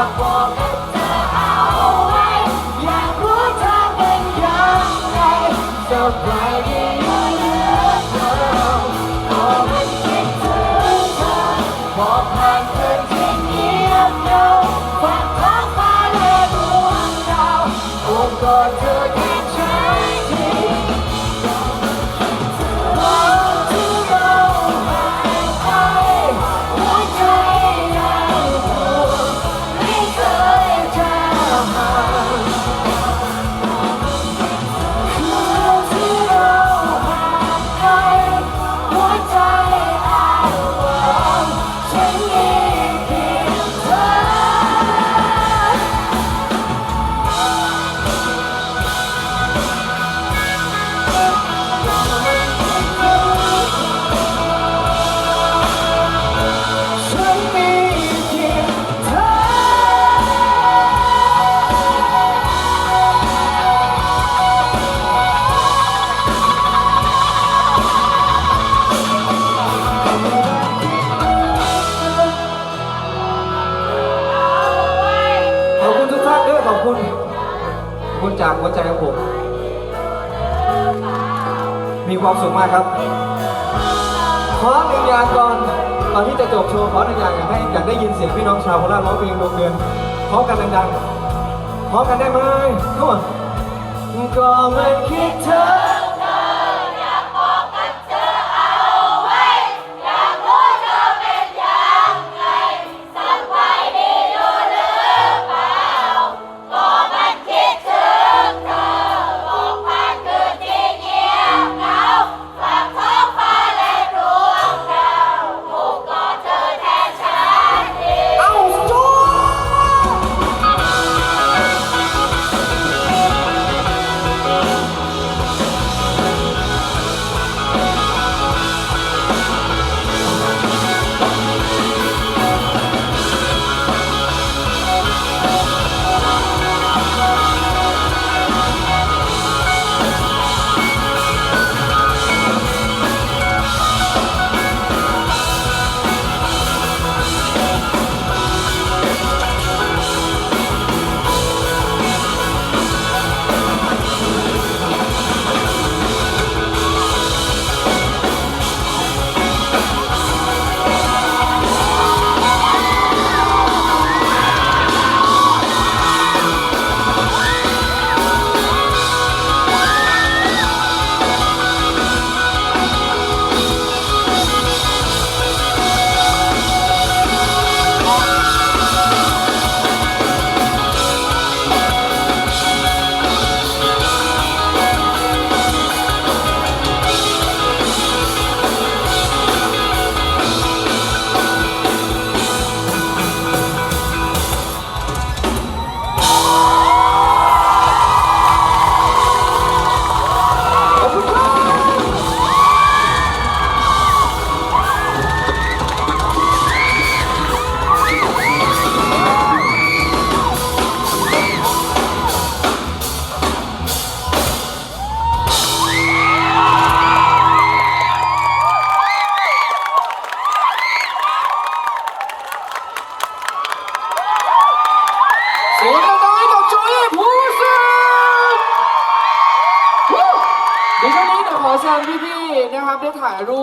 ากบอกกับเธอเอาไว้ อยากรู้เธอเป็นยังไงสบายดีหลือเกินก็เป็นคิดถึงเธอบอกผ่านคืนที่เงียบเหงาฟังท้องฟ้าและดวงดาวโอบกอดเธอที่ ขอบคุณคุณจากหัวใจของผม มีความสุขมากครับ ขอหนึ่งอย่างก่อนตอนที่จะจบโชว์ขอหนึ่งอย่างอยากให้อยากได้ยินเสียงพี่น้องชาวโคราชร้องเพลงดวงเดือนพร้อมกันดังๆพร้อมกันได้ไหมทุกคนก็ไม่คิดเธอ เสียงดังๆให้กับโจอี้ภูสิทธิ์วู้เดี๋ยวช่วงนี้เดี๋ยวขอเชิญพี่ๆนะครับได้ถ่ายรูป